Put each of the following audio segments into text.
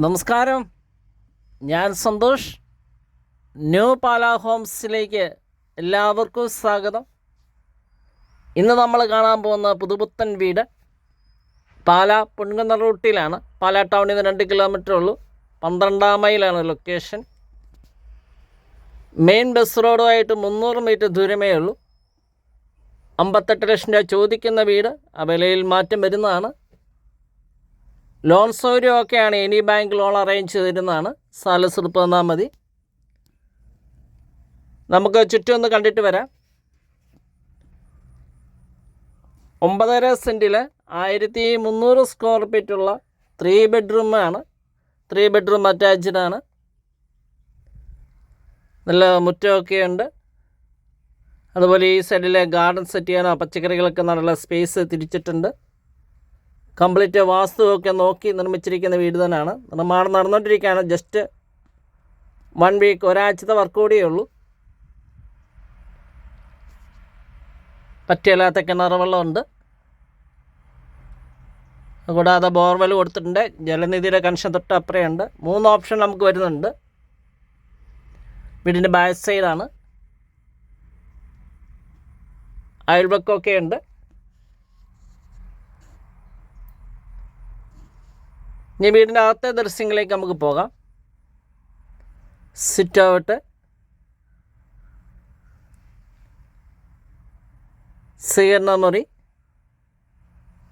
നമസ്കാരം. ഞാൻ സന്തോഷ്. ന്യൂ പാല ഹോംസിലേക്ക് എല്ലാവർക്കും സ്വാഗതം. ഇന്ന് നമ്മൾ കാണാൻ പോകുന്ന പുതുപുത്തൻ വീട്. പാല പൊൻകുന്ന റൂട്ടിലാണ്. പാല ടൗണിൽ നിന്ന് രണ്ട് കിലോമീറ്റർ ഉള്ളൂ. പന്ത്രണ്ടാം മൈലാണ് ലൊക്കേഷൻ. മെയിൻ ബസ് റോഡുമായിട്ട് മുന്നൂറ് മീറ്റർ ദൂരമേ ഉള്ളൂ. അമ്പത്തെട്ട് ലക്ഷം രൂപ ചോദിക്കുന്ന വീട്. ആ വിലയിൽ മാറ്റം വരുന്നതാണ്. ലോൺ സൗകര്യമൊക്കെയാണ് എനി ബാങ്ക് ലോൺ അറേഞ്ച് ചെയ്തിരുന്നതാണ്. സാലസ് ഉറപ്പ് തന്നാൽ മതി. നമുക്ക് ചുറ്റും ഒന്ന് കണ്ടിട്ട് വരാം. ഒമ്പതര സെന്റിൽ ആയിരത്തി മുന്നൂറ് സ്ക്വയർ ഫീറ്റുള്ള ത്രീ ബെഡ്റൂമാണ് ത്രീ ബെഡ്റൂം അറ്റാച്ച്ഡ് ആണ്. നല്ല മുറ്റമൊക്കെ ഉണ്ട്. അതുപോലെ ഈ സൈഡിലെ ഗാർഡൻ സെറ്റ് ചെയ്യാനോ പച്ചക്കറികളൊക്കെ നല്ല സ്പേസ് തിരിച്ചിട്ടുണ്ട്. കംപ്ലീറ്റ് വാസ്തുവൊക്കെ നോക്കി നിർമ്മിച്ചിരിക്കുന്ന വീട് തന്നെയാണ്. നിർമ്മാണം നടന്നുകൊണ്ടിരിക്കുകയാണ് ജസ്റ്റ് വൺ വീക്ക് ഒരാഴ്ചത്തെ വർക്ക് കൂടിയേ ഉള്ളൂ. പറ്റിയല്ലാത്ത കിണർ വെള്ളമുണ്ട് കൂടാതെ ബോർവെൽ കൊടുത്തിട്ടുണ്ട്. ജലനിധിയുടെ കണക്ഷൻ തൊട്ട് അപ്പുറയുണ്ട്. മൂന്ന് ഓപ്ഷൻ നമുക്ക് വരുന്നുണ്ട്. വീടിന്റെ ബാക്ക് സൈഡാണ് അയൽവക്കമൊക്കെ ഉണ്ട് ഇനി വീടിന്റെ അകത്തെ ദൃശ്യങ്ങളിലേക്ക് നമുക്ക് പോകാം. സിറ്റ് ഔട്ട് സ്വീകരണ മുറി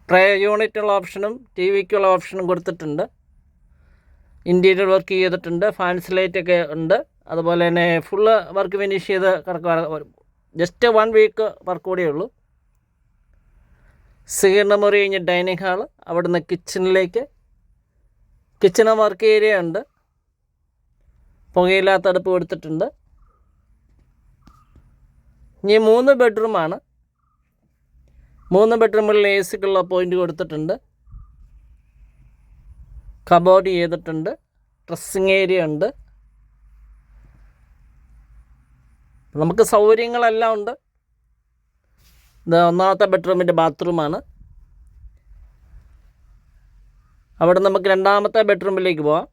ട്രേ യൂണിറ്റുള്ള ഓപ്ഷനും ടി വിക്കുള്ള ഓപ്ഷനും കൊടുത്തിട്ടുണ്ട്. ഇന്റീരിയർ വർക്ക് ചെയ്തിട്ടുണ്ട്. ഫാൻസ് ലൈറ്റ് ഒക്കെ ഉണ്ട്. അതുപോലെ തന്നെ ഫുള്ള് വർക്ക് ഫിനിഷ് ചെയ്ത് കിടക്കുക ജസ്റ്റ് വൺ വീക്ക് വർക്ക് കൂടിയേ ഉള്ളൂ. സ്വീകരണ മുറി കഴിഞ്ഞ് ഡൈനിങ് ഹാൾ അവിടുന്ന് കിച്ചണിലേക്ക് കിച്ചണ് വർക്ക് ഏരിയ ഉണ്ട്. പുകയില്ലാത്ത അടുപ്പ് കൊടുത്തിട്ടുണ്ട്. ഇനി മൂന്ന് ബെഡ്റൂമാണ് മൂന്ന് ബെഡ്റൂമിൽ എ സിക്കുള്ള പോയിന്റ് കൊടുത്തിട്ടുണ്ട്. കബോർഡ് ചെയ്തിട്ടുണ്ട്. ഡ്രസ്സിങ് ഏരിയ ഉണ്ട്. നമുക്ക് സൗകര്യങ്ങളെല്ലാം ഉണ്ട്. ഇത് ഒന്നാമത്തെ ബെഡ്റൂമിന്റെ ബാത്റൂമാണ് അവിടെ നമുക്ക് രണ്ടാമത്തെ ബെഡ്റൂമിലേക്ക് പോവാം.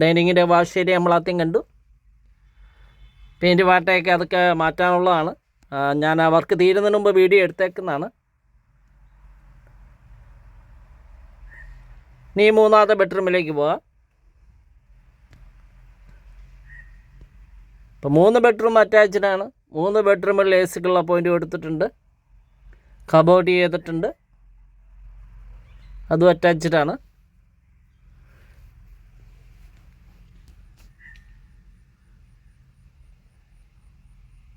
ഡൈനിങ്ങിന്റെ വാഷ് ഏരിയ നമ്മൾ ആദ്യം കണ്ടു. പെയിന്റ് പാട്ടയൊക്കെ അതൊക്കെ മാറ്റാനുള്ളതാണ്. ഞാൻ ആ വർക്ക് തീരുന്നതിന് മുമ്പ് വീഡിയോ എടുത്തേക്കുന്നതാണ്. നീ മൂന്നാമത്തെ ബെഡ്റൂമിലേക്ക് പോവാം. ഇപ്പോൾ മൂന്ന് ബെഡ്റൂം അറ്റാച്ച്ഡാണ് മൂന്ന് ബെഡ്റൂമിൽ എ സിക്കുള്ള പോയിന്റ് കൊടുത്തിട്ടുണ്ട്. കബോർഡ് ചെയ്തിട്ടുണ്ട്. അതും അറ്റാച്ച്ഡ് ആണ്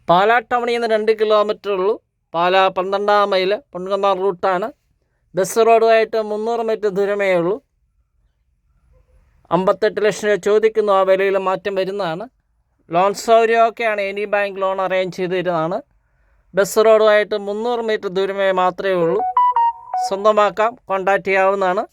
പാലാ ടൗണിൽ നിന്ന് രണ്ട് കിലോമീറ്റർ ഉള്ളൂ പാലാ പന്ത്രണ്ടാം മൈൽ പൊൻകുന്ന റൂട്ടാണ്. ബസ് റോഡുമായിട്ട് മുന്നൂറ് മീറ്റർ ദൂരമേ ഉള്ളൂ അമ്പത്തെട്ട് ലക്ഷം രൂപ ചോദിക്കുന്നു. ആ വിലയിൽ മാറ്റം വരുന്നതാണ്. ലോൺ സൗകര്യമൊക്കെയാണ് എനി ബാങ്ക് ലോൺ അറേഞ്ച് ചെയ്ത് തരുന്നതാണ് ബസ് റോഡുമായിട്ട് മുന്നൂറ് മീറ്റർ ദൂരമേ മാത്രമേ ഉള്ളൂ സ്വന്തമാക്കാം. കോൺടാക്റ്റ് ചെയ്യാവുന്നതാണ്.